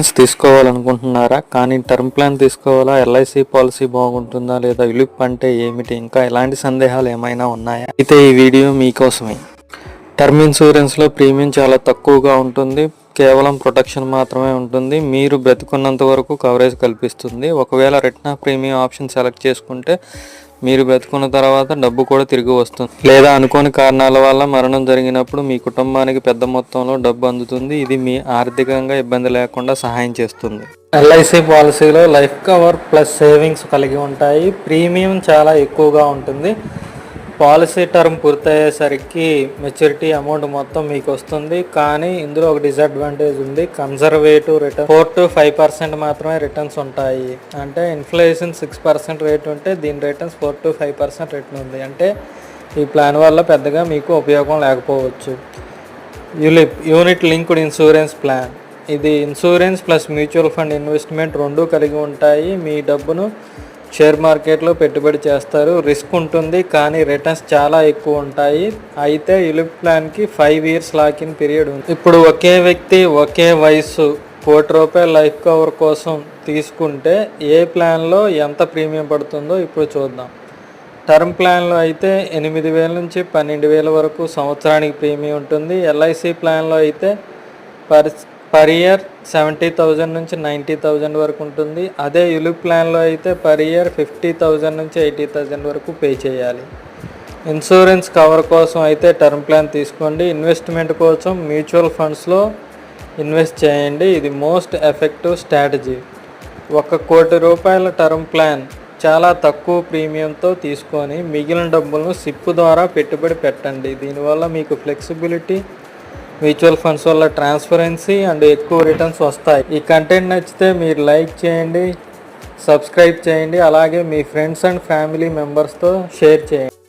Insurance తీసుకోవాలనుకుంటున్నారా? కానీ term plan తీసుకోవాలా? ఎల్ఐసి పాలసీ బాగుంటుందా? లేదా యులిప్ అంటే ఏమిటి? ఇంకా ఎలాంటి సందేహాలు ఏమైనా ఉన్నాయా? అయితే ఈ వీడియో మీకోసమే. టర్మ్ ఇన్సూరెన్స్లో ప్రీమియం చాలా తక్కువగా ఉంటుంది. కేవలం ప్రొటెక్షన్ మాత్రమే ఉంటుంది. మీరు బ్రతుకున్నంత వరకు కవరేజ్ కల్పిస్తుంది. ఒకవేళ రిటర్న్ ప్రీమియం ఆప్షన్ సెలెక్ట్ చేసుకుంటే మీరు బ్రతుకున్న తర్వాత డబ్బు కూడా తిరిగి వస్తుంది. లేదా అనుకోని కారణాల వల్ల మరణం జరిగినప్పుడు మీ కుటుంబానికి పెద్ద మొత్తంలో డబ్బు అందుతుంది. ఇది మీ ఆర్థికంగా ఇబ్బంది లేకుండా సహాయం చేస్తుంది. ఎల్ఐసి పాలసీలో లైఫ్ కవర్ ప్లస్ సేవింగ్స్ కలిగి ఉంటాయి. ప్రీమియం చాలా ఎక్కువగా ఉంటుంది. పాలసీ టర్మ్ పూర్తయ్యేసరికి మెచ్యూరిటీ అమౌంట్ మొత్తం మీకు వస్తుంది. కానీ ఇందులో ఒక డిసడ్వాంటేజ్ ఉంది. Conservative return four to five percent మాత్రమే రిటర్న్స్ ఉంటాయి. అంటే ఇన్ఫ్లేషన్ సిక్స్ పర్సెంట్ రేట్ ఉంటే దీని returns four to five percent return ఉంది. అంటే ఈ ప్లాన్ వల్ల పెద్దగా మీకు ఉపయోగం లేకపోవచ్చు. ULIP unit linked insurance plan. ఇది insurance plus mutual fund investment రెండూ కలిగి ఉంటాయి. మీ డబ్బును షేర్ మార్కెట్లో పెట్టుబడి చేస్తారు. రిస్క్ ఉంటుంది కానీ రిటర్న్స్ చాలా ఎక్కువ ఉంటాయి. అయితే ULIP ప్లాన్కి five years lock in period ఉంది. ఇప్పుడు ఒకే వ్యక్తి ఒకే వయసు కోటి రూపాయల లైఫ్ కవర్ కోసం తీసుకుంటే ఏ ప్లాన్లో ఎంత ప్రీమియం పడుతుందో ఇప్పుడు చూద్దాం. టర్మ్ ప్లాన్లో అయితే ఎనిమిది వేల నుంచి పన్నెండు వేల వరకు సంవత్సరానికి ప్రీమియం ఉంటుంది. ఎల్ఐసి ప్లాన్లో అయితే పరి పర్ ఇయర్ సెవెంటీ థౌజండ్ నుంచి నైంటీ థౌజండ్ వరకు ఉంటుంది. అదే యులిప్ ప్లాన్లో అయితే పర్ ఇయర్ ఫిఫ్టీ థౌజండ్ నుంచి ఎయిటీ థౌజండ్ వరకు పే చేయాలి. ఇన్సూరెన్స్ కవర్ కోసం అయితే టర్మ్ ప్లాన్ తీసుకోండి. ఇన్వెస్ట్మెంట్ కోసం మ్యూచువల్ ఫండ్స్లో ఇన్వెస్ట్ చేయండి. ఇది మోస్ట్ ఎఫెక్టివ్ స్ట్రాటజీ ఒక కోటి రూపాయల టర్మ్ ప్లాన్ చాలా తక్కువ ప్రీమియంతో తీసుకొని మిగిలిన డబ్బులను సిప్పు ద్వారా పెట్టుబడి పెట్టండి. దీనివల్ల మీకు ఫ్లెక్సిబిలిటీ మ్యూచువల్ ఫండ్స్ వల్ల ట్రాన్స్పరెన్సీ అండ్ ఎక్కువ రిటర్న్స్ వస్తాయి. ఈ కంటెంట్ నచ్చితే మీరు లైక్ చేయండి సబ్స్క్రైబ్ చేయండి అలాగే మీ ఫ్రెండ్స్ అండ్ ఫ్యామిలీ మెంబర్స్తో షేర్ చేయండి.